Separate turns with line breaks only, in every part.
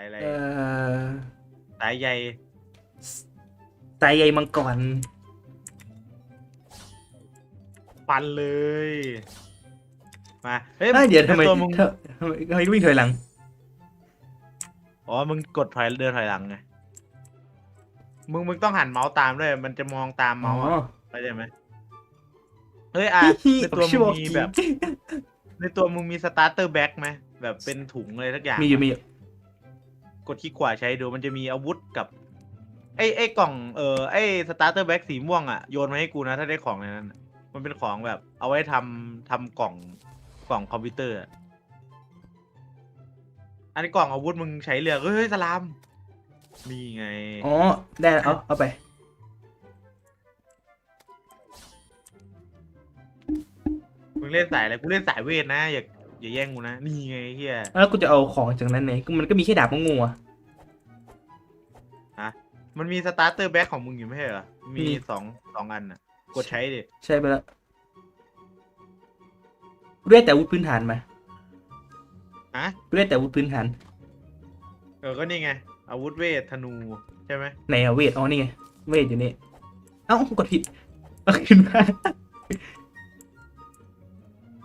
ายอะไร
เอ่อ
สายใย
สายใยมังกร
ฟันเลย มาเฮ้ย
เอ้ยเดี๋ยวทำไม
ตัวมึง
เธอทำไมทำไมวิ่งถอยหลัง
อ๋อมึงกดถอยเดินถอยหลังไงมึงมึงต้องหันเมาส์ตามด้วยมันจะมองตาม
อ๋อ
เมาส์อะเข้าใจไหมเฮ้ยอะในตัวมึงมีแบบ ในตัวมึงมีสตาร์เตอร์แบ็กไหมแบบเป็นถุงเลยทักอย่าง
มีอยู่มีอยู่
กดคลิกขวาใช้ดูมันจะมีอาวุธกับ ไอ้ไอ้กล่องเออไอ้สตาร์เตอร์แบ็กสีม่วงอะโยนมาให้กูนะ ถ้าได้ของในนั้นน่ะมันเป็นของแบบ เอาไว้ทำทำกล่องกล่องคอมพิวเตอร์อะอันนี้กล่องอาวุธมึงใช้เรือเฮ้ยสลามนี่ไง
อ๋อ ได้แล้วเอาเอาไป
มึงเล่นสายอะไรกูเล่นสายเวทนะ อย่า อย่าแย่งกูนะ นี่ไงเฮีย
แล้วกูจะเอาของจากนั้นไหนมันก็มีแค่ดาบมังงูอะ
มันมีสตาร์เตอร์แบ็กของมึงอยู่ไม่ใช่เหรอมี
มี
สองสองอันน่ะ กดใช้ดิ
ใช่ไปแล้วเรียกแต่อาวุธพื้นฐานมา
ฮะ
เรียกแต่อาวุธพื้นฐาน
เออ ก็นี่ไง อาวุธเวทธนูใช่ไหม
ไหนอะเวท อ๋อ นี่ไง เวทอยู่นี่ เอ้ากดผิดเอาขึ้นมา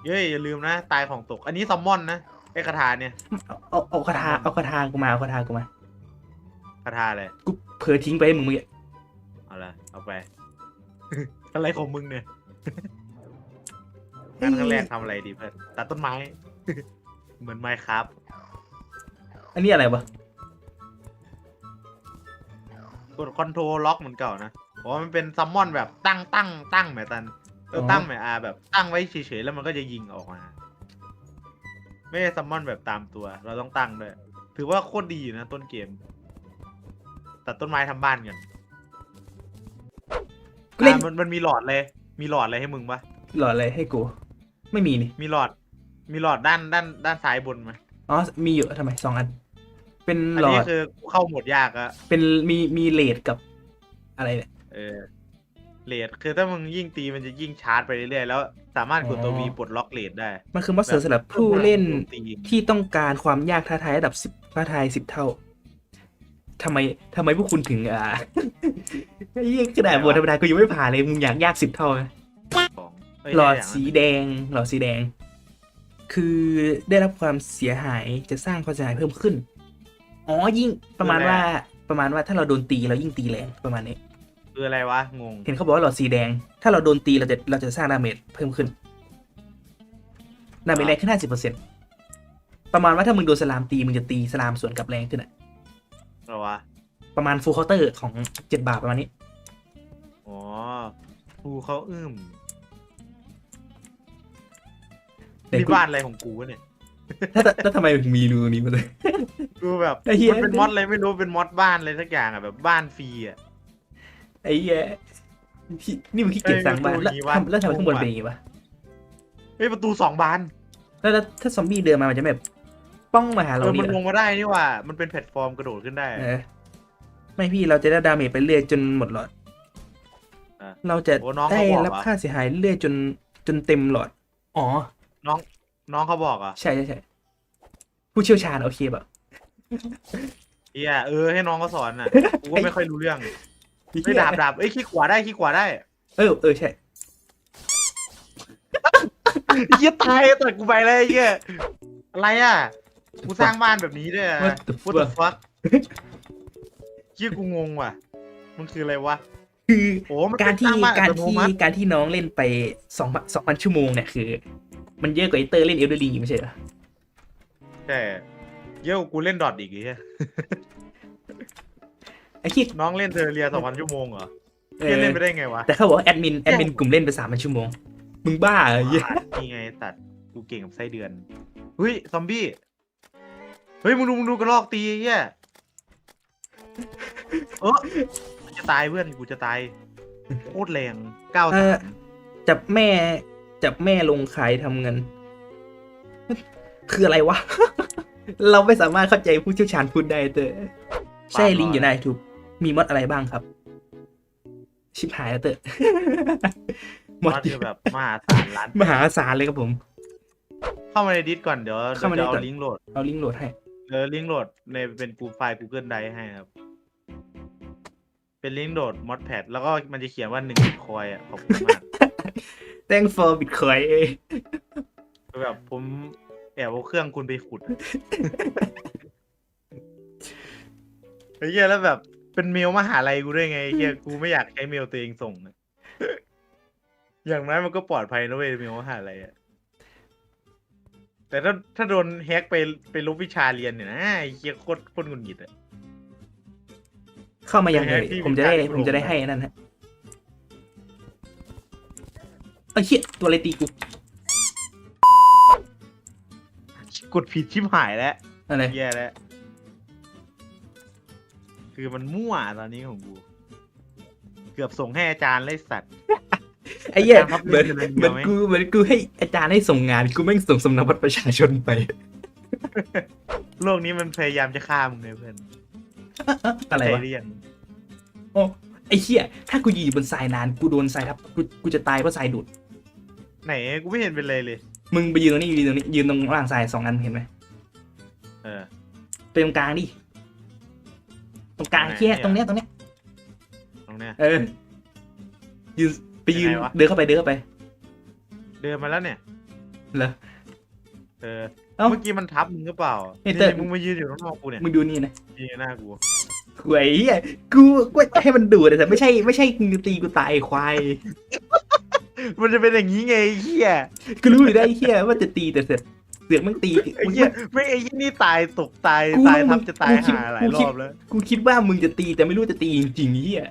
เย้ยอย่าลืมนะ ตายของตก อันนี้ซัมมอนนะไอ้คาถาเนี่ย
เอาเอาเอาคาถาเอาคาถากูมาเอาคาถากูมา
คาถาอะไร
กูเผลอทิ้งไปให้มึงเมื่อกี้
เอาละเอาไป อะไรของมึงเนี่ยงานครั้งแรกทำอะไรดีเพื่อนตัดต้นไม้ เหมือนไม้ครับ
อันนี้อะไรวะ
กดคอนโทรลล็อกเหมือนเก่านะเพราะว่ามันเป็นซัมมอนแบบตั้งตั้งตั้งแหมตัน เออตั้งแหมอาแบบตั้งไว้เฉยๆแล้วมันก็จะยิงออกมา ไม่ใช่ซัมมอนแบบตามตัว เราต้องตั้งด้วย ถือว่าโคตรดีนะต้นเกม ตัดต้นไม้ทำบ้านกัน
กูเล่น
อะมันมันมีหลอดเลย มีหลอดอะไรให้มึงปะ
หลอดอะไรให้กู ไม่มีนี่
มีหลอด มีหลอดด้านด้านด้านซ้ายบนไหม
อ๋อ มีอยู่ทำไมสองอัน เป็น
อัน
หลอ
นี้
ด
คือกูเข้าโหมดยากอะ
เป็นมีมีเลดกับอะไรเนี่ย
เออ เลดคือถ้ามึงยิ่งตีมันจะยิ่งชาร์จไปเรื่อยๆแล้ว สามารถกดตัว
อ๋อ
วีปลดล็อกเลดได้
มันคือมอสเตอร์สำหรับผู้เล่น
ตี
ที่ต้องการความยากท้าทายระดับสิบท้าทายสิบเท่าทำไมทำไมพวกคุณถึงอ่าไอ้เหี้ยกระดาษบทธรรมดากูยังไม่ผ่านเลยมึงอยากยากสิบเท่าไหม
ของเย
หลอด
ย่างนั้น
สีแดงหลอดสีแดง คือได้รับความเสียหายจะสร้างความเสียหายเพิ่มขึ้น อ๋อยิ่งประมาณว่าประมาณว่าถ้าเราโดนตีเรายิ่งตีแรงประมาณนี้
คืออะไรวะ งง
เห็นเขาบอกว่าหลอดสีแดง ถ้าเราโดนตีเราจะเราจะสร้างดาเมจเพิ่มขึ้น ดาเมจแรงขึ้นห้าสิบเปอร์เซ็นต์ประมาณว่าถ้ามึงโดนสลามตีมึงจะตีสลามสวนกลับแรงขึ้นอะ
เหรอวะ
ประมาณฟูลเคาน์เตอร์ของเจ็ดบาทประมาณนี้
อ๋อกูเขาอึ้ม
แต่
นี่
กู
บ้านอะไรของกูวะเนี่ย
ถ้าถ้าทำไมถึงมีรูนี้มาเลย
กูแบบ
ไอ้เหี้ย
มันเป็นมอดอะไรไม่รู้เป็นมอดบ้านอะไรสักอย่างอะแบบบ้านฟรีอะ
ไอ้เหี้ยพี่นี่มึงขี้เกียจสร้างบ้านแล้ว
เอ้ยมันดูอย่างงี้วะ
ทำแล้วทำไมข้างบนเป็นอย่างงี้วะ
เฮ้ยประตูสองบาน
แล้วแล้วถ้าซอมบี้เดินมามันจะแบบป้องมาหา
เอ
เรา
อ
ดิ
มันลงมาได้นี่หว่า มันเป็นแพลตฟอร์มกระโดดขึ้นได้
เออไม่พี่เราจะได้ดาเมจไปเรื่อยจนหมดหลอด
อะ
เราจะ
โอ้น้อง
ได้
เขาบอก
รับ
เหรอ
ค่าเสียหายเรื่อยจนจนเต็มหลอด อ๋อ
น้อง น้องเขาบอกอะ
ใช่ใช่ใช่ผู้เชี่ยวชาญโอเคแบบ
เฮียเออให้น้องเขาสอนน่ะ กูก็ไม่ค่อยรู้เรื่อง ไม่ดาบดาบเอ้ยขี้ขวาได้ขี้ขวาได้
เออเออใช่
เฮียตายแต่กูไปเลยเฮียอะไรอะกูสร้างบ้านแบบนี้ด้วยอะ
What the
What the fuck เฮียกูงงว่ะ มันคืออะไรวะ
คือ
โอ้มัน
การที่
เป็นสร้งบ้น
การ
อัตโน
ที่
มัติ
การที่น้องเล่นไปสองสองพันชั่วโมงเนี่ยคือ มันเยอะกว่าไอเตอร์เล่นเอลเดอร์ลิงไม่ใช่เหรอ
ใช่เยอะกว่ากูเล่นดอทอีกไอ้เฮีย
ไอ้คิด
น้องเล่นเทอร์เรียสองพันชั่วโมงเหรอ
เอ
เฮีย
อ
เล่นไปได้ไงวะ
แต่เขาบอกว่าแอดมินแอดมินกลุ่มเล่นไปสามพันชั่วโมง มึงบ้าเหรอเหี้ย
นี่ไงตัดกูเก่งกับไส้เดือนเฮ้ยซอมบี้เฮ้ยมึงดูมึงดูกระรอกตีไอ้เฮียเออกูจะตายเพื่อนกูจะตายโคตรแรงเก้า
เอ
สา
อ
ม
จับแม่จับแม่ลงขายทำเงิน คืออะไรวะ เราไม่สามารถเข้าใจผู้เชี่ยวชาญพูดได้เตอใช่ลิงก์อยู่ในทูบ มีมอดอะไรบ้างครับ ชิบหายแล้วเตอมอด
มันคือแบบมหาศาลล้าน
มหาศาลเลยครับผม
เข้ามาในดิสก่อนเดี๋ยว
เข้ามาใน
เดี๋ยว
ก่อน
เอาลิงก์โหลด
เอาลิงก์โหลดให้
เออลิงก์โหลดในเป็นกูไฟล์ Google Drive ให้ครับ เป็นลิงก์โหลดมอดแพดแล้วก็มันจะเขียนว่าหนึ่งบิตคอยอะขอบคุณมาก
thank for bitcoin เอ้ย
คือแบบผมแอบเอาเครื่องคุณไปขุดไอ้เหี้ยแล้วแบบ เป็นเมลมหาลัยกูด้วยไงไอ้เหี้ยกูไม่อยากใช้เมลตัวเองส่งนะอย่างน้อยมันก็ปลอดภัยนะเว้ยเมลมหาลัยอะแต่ถ้าถ้าโดนแฮกไปไปลบวิชาเรียนเนี่ยนะไอ้เหี้ยโคตรโคตรหงุดหงิดอะ
เข้ามายังไง
ที่
ผมจะได้
ที่
ผมจะได้ให้อันนั่นฮะเอ้ยเหี้ยตัวอะไรตีกู
กดผิดชิบหายแล้ว
อะไร
แย่แล้ว คือมันมั่วตอนนี้ของกู เกือบส่งให้อาจารย์เลยสัตว์
ไอ้เหี้ย
ครับ
เหมือน
เล่น
เห
เดี
มื
ย
อ
วนไหม
กูเหมือนกูให้อาจารย์ให้ส่งงานกูแม่งส่งสำเนาบัตรประชาชนไป
โลกนี้มันพยายามจะฆ่ามึงเลยเพื่อน
อะไร
ใจ
วะ
เรียน
โอ้ไอ้เหี้ยถ้ากูยืนบนทรายนานกูโดนทรายทับกูกูจะตายเพราะทรายดูด
ไหนกูไม่เห็นเป็นเลยเลย
มึงไปยืนตรงนี้ยืนตรงนี้ยืนตรงล่างทรายสองอันเห็นไหม
เออ
ไปตรงกลางดิ ตรงกลาง
ไหน
เหี้ย
เนี่ย
ตรงเนี้ยตรงเนี้ย
ตรงเนี้ย
เออยืนไปยืน
ยังไงวะ
เดินเข้าไปเดินเข้าไป
เดินมาแล้วเนี่ย
เหรอ
เออ
เอ้า
เมื่อกี้มันทับมึงหรือเปล่า
เฮ้ยเต้ย
นี่มึงมายืนอยู่ข้างนอกกูเนี่ย
มึงดูนี่นะ
ยืนหน้ากู
หวยเหี้ยกูกูให้มันดูดแต่ไม่ใช่ไม่ใช่มึงตีกูตายไอ้ควาย
มันจะเป็นอย่างนี้ไงไอ้เหี้ย
กูรู้อยู่ได้ไอ้เหี้ยว่าจะตีแต่เสร็จ เสือกมึงตี
ไอ้เหี้ยไม่ไอ้เหี้ยนี่ตายตกตาย
กู
ตายทับ
มึง
จะตาย
กูคิด
หาหลาย
กู
ร
คิด
อบแล้ว
กูคิดว่ามึงจะตีแต่ไม่รู้จะตีจริงๆเหี้ย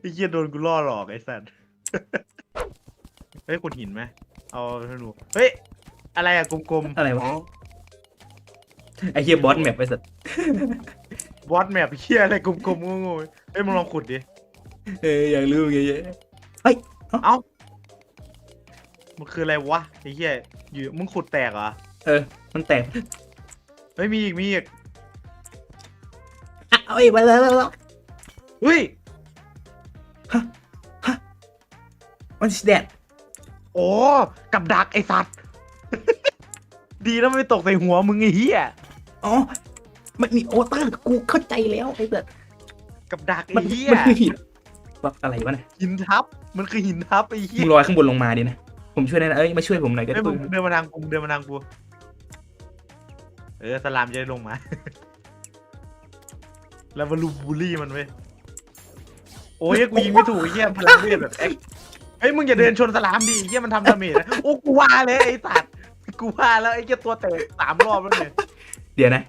ไอ้เหี้ยโดนกูล่อหลอกไอ้สัตว์เฮ้ยขุดหินไหมเอาธนูเฮ้ยอะไรอะกลม
อะไรวะไอ้เหี้ยบอสแมปไปสัตว์
ๆวอตแมปเหี้ยอะไรกลมๆงงๆเฮ้ยมึงลองขุดดิ
เอออยากรู้ไงเยอะ
มันคืออะไรวะไอ้เหี้ยอยู่มึงขุดแตกเหรอ
เออ มันแตก
เฮ้ยมีอีกมีอีก
อะเอาอีกไปแล้วแล้วแล้ว
เฮ้ย
มันแดด
โอ้กับดักไอ้สัตว์ ดีนะไม่ตกใส่หัวมึงไอ้เหี้ย
อ๋อมันมีโอเตอร์กูเข้าใจแล้วไอ้สัตว์
กับดัก
มั
ไอ้
น
เหี้ย
มันคือหินว่าอะไรวะเนี่ย
หินทับ มันคือหินทับไอ้เหี้
มึ
ย
งลอยข้างบนลงมาดินะ ผมช่วยได้นะเอ้ยมาช่วยผมหน่อยก็
เฮ้ย
ได้
มึงเดินมาทางกูมึงเดินมาทางกู เออสลามจะได้ลงมา แล้วมาลูบูลลี่มันเว้ย โอ้ยกูยิงไม่ถูกไอ้เหี้ยพลังเลือดแบบเอ็กเฮ้ยมึงอย่าเดินชนสลามดิไอ้เหี้ยมันทำดาเมจนะโอ้กูว่าเลยไอ้สัตว์กูว่าแล้วไอ้เหี้ยตัวแตกสามรอบแล้วเนี่ย
เดี๋ยวนะ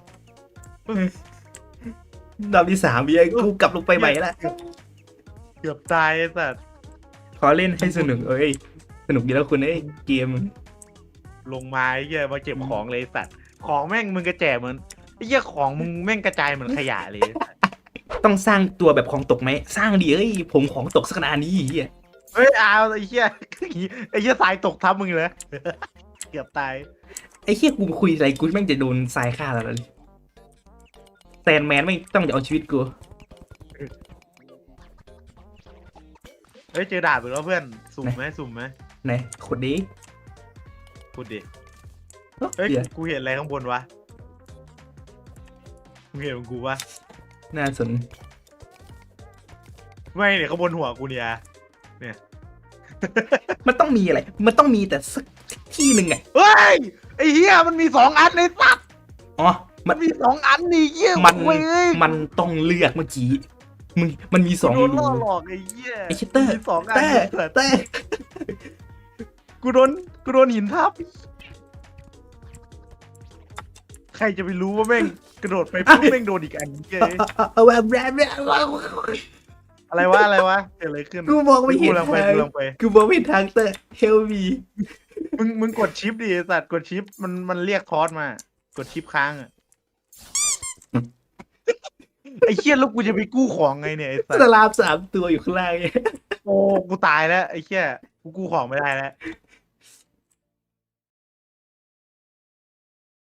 รอบที่สามเบียกูกลับลงไปใหม่ละ
เกือบตายไอ้สัตว์
ขอเล่นให้สนุกเอ้ยส นุกดีแล้วคุณเอ้ยเกม
ลงมาไอ้เหี้ยมาเก็บของเลยไอ้สัตว์ของแม่งมึงกระแจเหมือนไอ้เหี้ยของมึงแม่งกระจายเหมือนขยะเลย
ต้องสร้างตัวแบบของตกไหมสร้างดีเอ้ยผมของตกสักขนาดนี้เฮีย
เฮ้ยเอาไอ้เหี้ยไอ้เหี้ยสายตกทับมึงเลยเกือบตาย
ไอ้เฮียกูคุยอะไรกูแม่งจะโดนทรายฆ่าแล้วเลยแซนแมนไม่งต้องจะเอาชีวิตกู
เฮ้ยเจอดาบอีกแล้วเพื่อนสุ่มไหมสุ่มไหม
ไหนขดดี
พูดดิ เฮ้ย
เดี๋ยว
กูเห็นอะไรข้างบนวะมึงเห็นของกูวะ
น่าสน
ไม่เนี่ยข้างบนหัวกูเนี่ย
มันต้องมีอะไร มันต้องมีแต่สักที่หนึ่งไง
เฮ้ย ไอ้เหี้ยมันมีสองอันในสัตว์
อ๋อมั
มันนมีสองอันนี่เหี้ย
มัน
เว้ยเอ้ย
มันต้องเลือกเมื่อกี้มึงมันมีสอง
กูโดน
รู
ล่อหลอกไอ้เหี้ย
ไอ้ชิตเตอร์
มีสองอัน
แต่
ในสัตว์
แต่
กูโดนกูโดนหินทับ ใครจะไปรู้ว่าแม่งกระโดดไปปุ๊บแม่งโดนอีกอันเย้ย
เอาแบบแบบแบบ
อะไรวะอะไรวะเกิดอะไรขึ้น
กูมองไม่เห็น
กูลังไป
ทาง
กูลังไป
กูมองไม่เห็นทางเตอร์เฮลมี
มึงมึงกดชิปดิไอ้สัตว์กดชิปมันมันเรียกทอสมา กดชิปค้างอะไอ้เชี่ยแล้วกูจะไปกู้ของไงเนี่ยไอ้สัต
ส
ว์
ลามสามตัวอยู่ข้างล่างเนี่ย
โอ้กูตายแล้วไอ้เชี่ยกูกู้ของไม่ได้แล้ว